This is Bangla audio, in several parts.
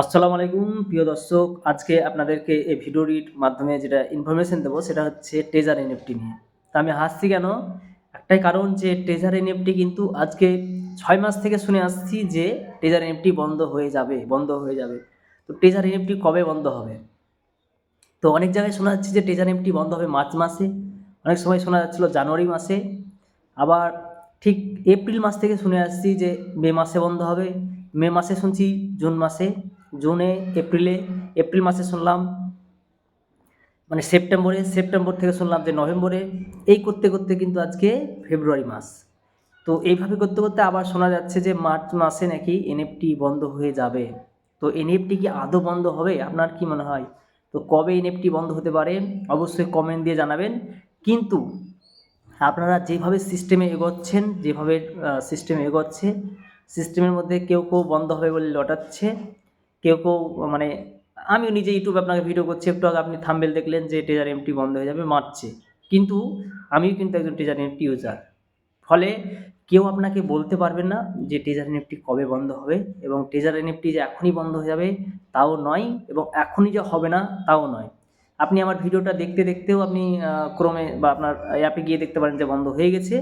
আসসালামু আলাইকুম, প্রিয় দর্শক। আজকে আপনাদেরকে এই ভিডিওটির মাধ্যমে যেটা ইনফরমেশন দেবো, সেটা হচ্ছে টেজার এনএফটি নিয়ে। তা আমি হাসছি কেন? একটাই কারণ যে টেজার এনএফটি কিন্তু আজকে ছয় মাস থেকে শুনে আসছি যে টেজার এনএফটি বন্ধ হয়ে যাবে, বন্ধ হয়ে যাবে। তো টেজার এনএফটি কবে বন্ধ হবে? তো অনেক জায়গায় শোনা যাচ্ছে যে টেজার এনএফটি বন্ধ হবে মার্চ মাসে। অনেক সময় শোনা যাচ্ছিল জানুয়ারি মাসে। আবার ঠিক এপ্রিল মাস থেকে শুনে আসছি যে মে মাসে বন্ধ হবে। মে মাসে শুনছি, জুন মাসে। জুনে, এপ্রিলে, এপ্রিল মাসে শুনলাম মানে সেপ্টেম্বরে, সেপ্টেম্বর থেকে শুনলাম যে নভেম্বরে, এই করতে করতে কিন্তু আজকে ফেব্রুয়ারি মাস। তো এইভাবে করতে করতে আবার শোনা যাচ্ছে যে মার্চ মাসে নাকি এনএফটি বন্ধ হয়ে যাবে। তো এনএফটি কি আদৌ বন্ধ হবে? আপনার কি মনে হয়? তো কবে এনএফটি বন্ধ হতে পারে? অবশ্যই কমেন্ট দিয়ে জানাবেন। কিন্তু আপনারা যেভাবে সিস্টেমে এগোচ্ছেন, যেভাবে সিস্টেমে এগোচ্ছে সিস্টেমের মধ্যে কেউ কেউ বন্ধ হবে বলে লটাচ্ছে কেউ কেউ মানে আমিও নিজে ইউটিউবে আপনাকে ভিডিও করছি, একটু আগে আপনি থাম্বেল দেখলেন যে টেজার এমটি বন্ধ হয়ে যাবে, মারছে। কিন্তু আমিও কিন্তু একজন টেজার এমটি ইউজার ফলে কেউ আপনাকে বলতে পারবেন না যে টেজার এনএফটি কবে বন্ধ হবে এবং টেজার এনএফটি যে এখনই বন্ধ হয়ে যাবে তাও নয় এবং এখনই যে হবে না তাও নয়। আপনি আমার ভিডিওটা দেখতে দেখতেও আপনি ক্রমে বা আপনার অ্যাপে গিয়ে দেখতে পারেন যে বন্ধ হয়ে গেছে,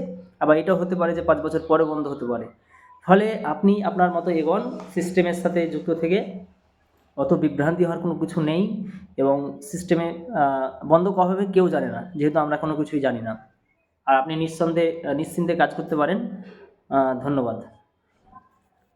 আবার এটাও হতে পারে যে পাঁচ বছর পরে বন্ধ হতে পারে। ফলে আপনি আপনার মতো এগোন সিস্টেমের সাথে যুক্ত থেকে। অত বিভ্রান্তি হওয়ার কোনো কিছু নেই এবং সিস্টেমে বন্ধ কবে হবে কেউ জানে না, যেহেতু আমরা কোনো কিছুই জানি না। আর আপনি নিঃসন্দেহে, নিশ্চিন্তে কাজ করতে পারেন। ধন্যবাদ।